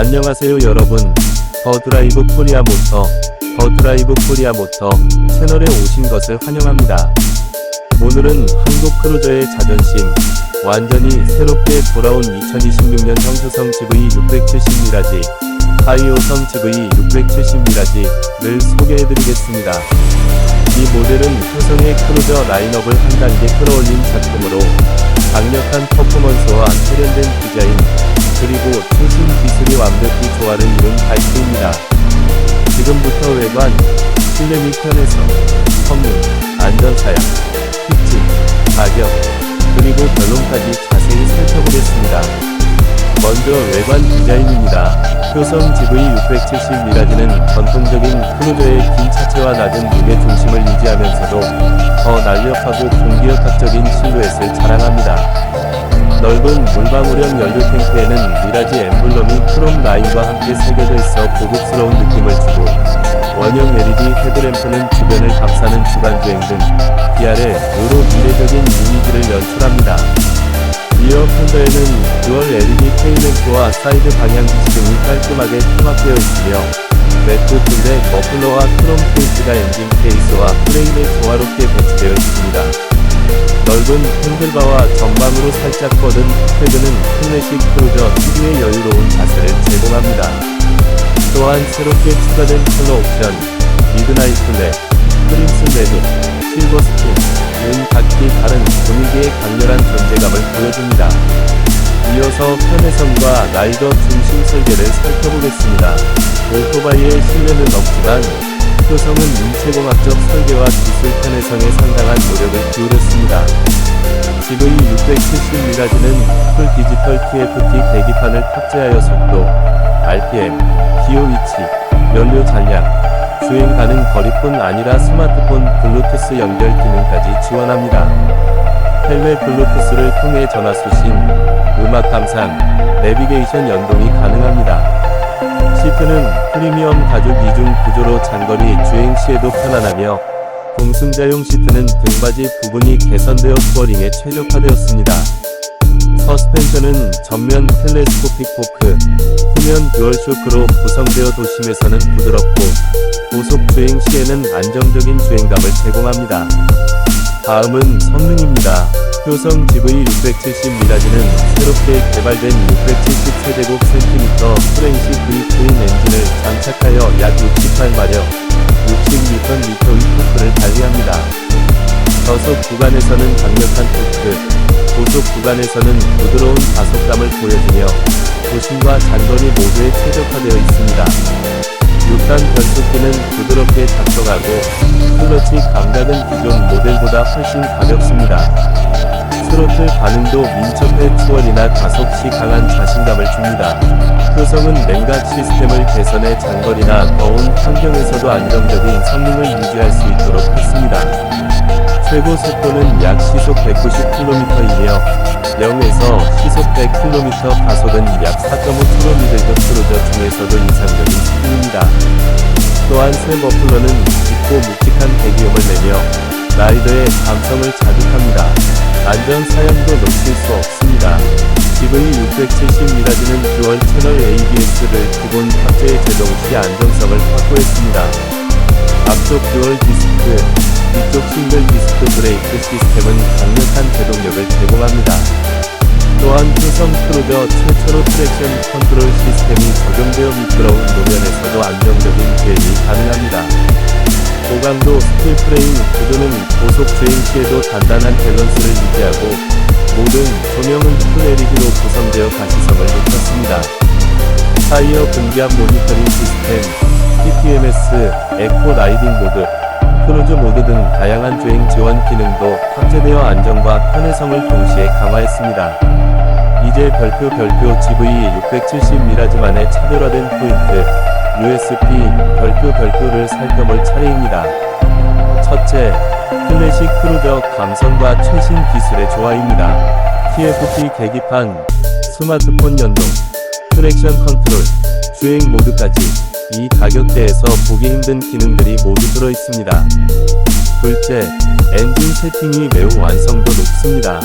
안녕하세요 여러분. 더 드라이브 코리아 모터, 더 드라이브 코리아 모터 채널에 오신 것을 환영합니다. 오늘은 한국 크루저의 자존심, 완전히 새롭게 돌아온 2026년 형수성 GV 670 미라지, 하이오성 GV 670 미라지를 소개해드리겠습니다. 이 모델은 효성의 크루저 라인업을 한 단계 끌어올린 작품으로 강력한 퍼포먼스와 세련된 디자인, 그리고 최신 기술이 완벽히 조화를 이룬 바이크입니다. 지금부터 외관, 실내 및 편의성, 성능, 안전사양, 특징, 가격, 그리고 결론까지 자세히 살펴보겠습니다. 먼저 외관 디자인입니다. 효성 GV670 미라지는 전통적인 크루저의 긴 차체와 낮은 무게 중심을 유지하면서도 더 날렵하고 공기역학적인 실루엣을 자랑합니다. 미라지 엠블럼이 크롬 라인과 함께 새겨져 있어 고급스러운 느낌을 주고 원형 LED 헤드램프는 주변을 감싸는 주간주행 등 DR의 의로 미래적인 이미지를 연출합니다. 리어 팬더에는 듀얼 LED 테일램프와 사이드 방향 기시등이 깔끔하게 통합되어 있으며 매트 툴의 머플러와 크롬 케이스가 엔진 케이스와 프레임에 조화롭게 배치되어 있습니다. 넓은 핸들바와 전방으로 살짝 뻗은 패드는 클래식 크루저 특유의 여유로운 자세를 제공합니다. 또한 새롭게 추가된 컬러 옵션, 미드나잇 블랙, 크림슨 레드, 실버 스킨은 각기 다른 분위기의 강렬한 존재감을 보여줍니다. 이어서 편의성과 라이더 중심 설계를 살펴보겠습니다. 오토바이의 실내는 없지만 효성은 인체공학적 설계와 기술 편의성에 상당한 노력을 기울였습니다. GV670 미라지는 풀 디지털 TFT 계기판을 탑재하여 속도, RPM, 기호 위치, 연료 잔량, 주행 가능 거리뿐 아니라 스마트폰 블루투스 연결 기능까지 지원합니다. 헬멧 블루투스를 통해 전화 수신, 음악 감상, 내비게이션 연동이 가능합니다. 시트는 프리미엄 가죽 이중 구조로 장거리 주행 시에도 편안하며 동승자용 시트는 등받이 부분이 개선되어 투어링에 최적화되었습니다. 서스펜션은 전면 텔레스코픽 포크, 후면 듀얼 쇼크로 구성되어 도심에서는 부드럽고 고속 주행 시에는 안정적인 주행감을 제공합니다. 다음은 성능입니다. 효성 GV670 미라지는 새롭게 개발된 670 최대곡 센티미터 프렌시 V-트윈 엔진을 장착하여 약 68마력, 60Nm의 토크를 발휘합니다. 저속 구간에서는 강력한 토크, 고속 구간에서는 부드러운 가속감을 보여주며 도심과 장거리 모두에 최적화되어 있습니다. 6단 변속기는 부드럽게 작동하고 클러치 감각은 기존 모델보다 훨씬 가볍습니다. 스로틀 반응도 민첩해 추월이나 가속 시 강한 자신감을 줍니다. 효성은 냉각 시스템을 개선해 장거리나 더운 환경에서도 안정적인 성능을 유지할 수 있도록 했습니다. 최고 속도는 약 시속 190km이며 0에서 시속 100km 가속은 약 4.5km급 크루저 중에서도 인상적인 수준입니다. 또한 새 머플러는 짙고 묵직한 배기음을 내며 라이더의 감성을 자극합니다. 안전 사양도 놓칠 수 없습니다. GV670 미라지는 듀얼 채널 ABS를 기본 탑재에 제동 시 안정성을 확보했습니다. 앞쪽 듀얼 디스크, 뒤쪽 싱글 디스크 브레이크 시스템은 강력한 제동력을 제공합니다. 또한 효성 크루저 최초로 트랙션 컨트롤 시스템이 적용되어 미끄러운路면에서도 안정적인 주행이 가능합니다. 고강도 스틸 프레임 구조는 고속 주행 시에도 단단한 밸런스를 유지하고 모든 조명은 풀 LED로 구성되어 가시성을 높였습니다. 타이어 분기압 모니터링 시스템, TPMS, 에코 라이딩 모드, 크루즈 모드 등 다양한 주행 지원 기능도 탑재되어 안정과 편의성을 동시에 강화했습니다. 이제 별표 별표 GV670 미라지만의 차별화된 포인트, USP 별표 별표를 살펴볼 차례입니다. 첫째, 클래식 크루저 감성과 최신 기술의 조화입니다. TFT 계기판, 스마트폰 연동, 트랙션 컨트롤, 주행 모드까지 이 가격대에서 보기 힘든 기능들이 모두 들어 있습니다. 둘째, 엔진 세팅이 매우 완성도 높습니다.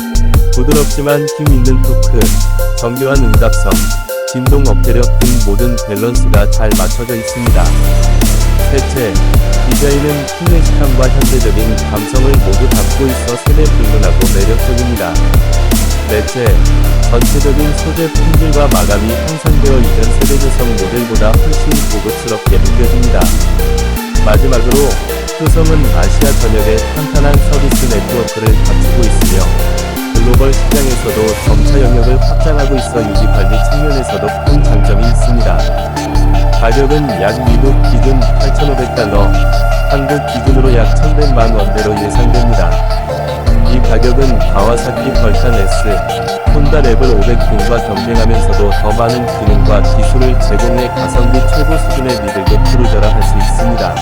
부드럽지만 힘 있는 토크, 정교한 응답성, 진동 업체력 등 모든 밸런스가 잘 맞춰져 있습니다. 셋째, 디자인은 클래식함과 현대적인 감성을 모두 담고 있어 세대 불문하고 매력적입니다. 넷째, 전체적인 소재 품질과 마감이 향상되어 이전 세대 조성 모델보다 훨씬 고급스럽게 느껴집니다. 마지막으로, 효성은 아시아 전역에 탄탄한 서비스 네트워크를 갖추고 있으며, 글로벌 시장에서도 점차 영역을 확장하고 있어 유지 관리 측면에서도 큰 장점이 있습니다. 가격은 약 미국 기준 8,500달러, 한국 기준으로 약 1,100만 원대로 예상됩니다. 이 가격은 가와사키 벌탄 S, 혼다 레벨 500 등과 경쟁하면서도 더 많은 기능과 기술을 제공해 가성비 최고 수준의 미들급 크루저라 할 수 있습니다.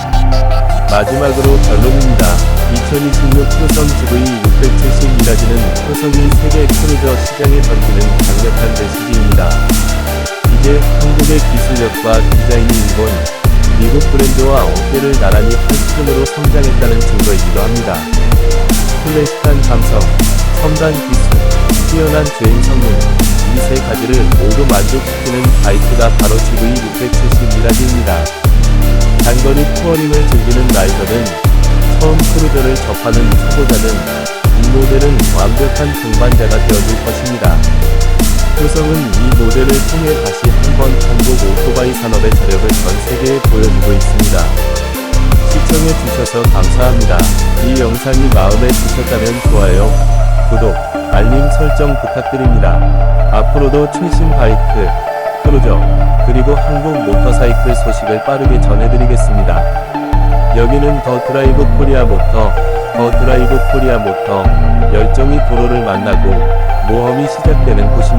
마지막으로 결론입니다. 2026 효성 GV 670 미라지는 효성이 세계 크루저 시장에 던지는 강력한 메시지입니다. 이제 한국의 기술력과 디자인이 일본, 미국 브랜드와 어깨를 나란히 한 수준으로 성장했다는 증거이기도 합니다. 클래식한 감성, 첨단 기술, 뛰어난 주행 성능, 이 세 가지를 모두 만족시키는 바이크가 바로 GV670 미라지입니다. 단거리 투어링을 즐기는 라이더는 처음 크루저를 접하는 초보자는 이 모델은 완벽한 동반자가 되어줄 것입니다. 효성은 이 모델을 통해 다시 한번 한국 오토바이 산업의 저력을 전 세계에 보여주고 있습니다. 시청해 주셔서 감사합니다. 이 영상이 마음에 드셨다면 좋아요, 구독, 알림 설정 부탁드립니다. 앞으로도 최신 바이크, 크루저, 그리고 한국 모터사이클 소식을 빠르게 전해드리겠습니다. 여기는 더 드라이브 코리아 모터, 더 드라이브 코리아 모터, 열정이 도로를 만나고 모험이 시작되는 곳입니다.